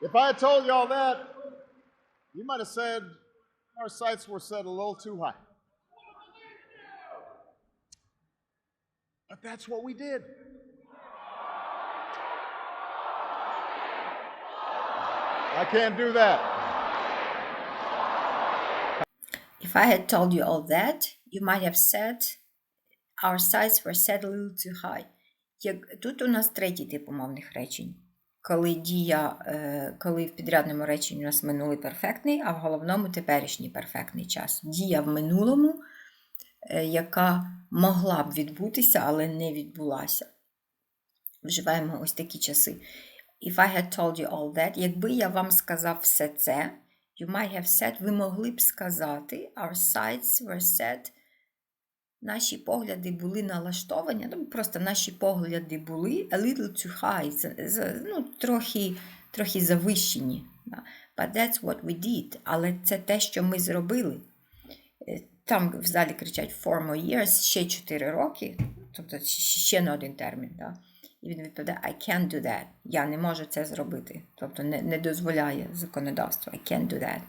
If I had told you all that, you might have said our sights were set a little too high. But that's what we did. I can't do that. If I had told you all that, you might have said our sights were set a little too high. Як, тут у нас третій тип умовних речень. Коли дія, е, коли в підрядному реченні у нас минулий перфектний, а в головному теперішній перфектний час. Дія в минулому, е, яка могла б відбутися, але не відбулася. Вживаємо ось такі часи. If I had told you all that, якби я вам сказав все це, you might have said, ви могли б сказати, our sights were set, наші погляди були налаштовані, ну, просто наші погляди були a little too high, ну, трохи, трохи завищені. But that's what we did. Але це те, що ми зробили. Е, Там в залі кричать four more years, ще 4 роки, тобто ще на один термін. Да? І він відповідає, I can't do that. Я не можу це зробити. Тобто не, не дозволяє законодавство. I can't do that.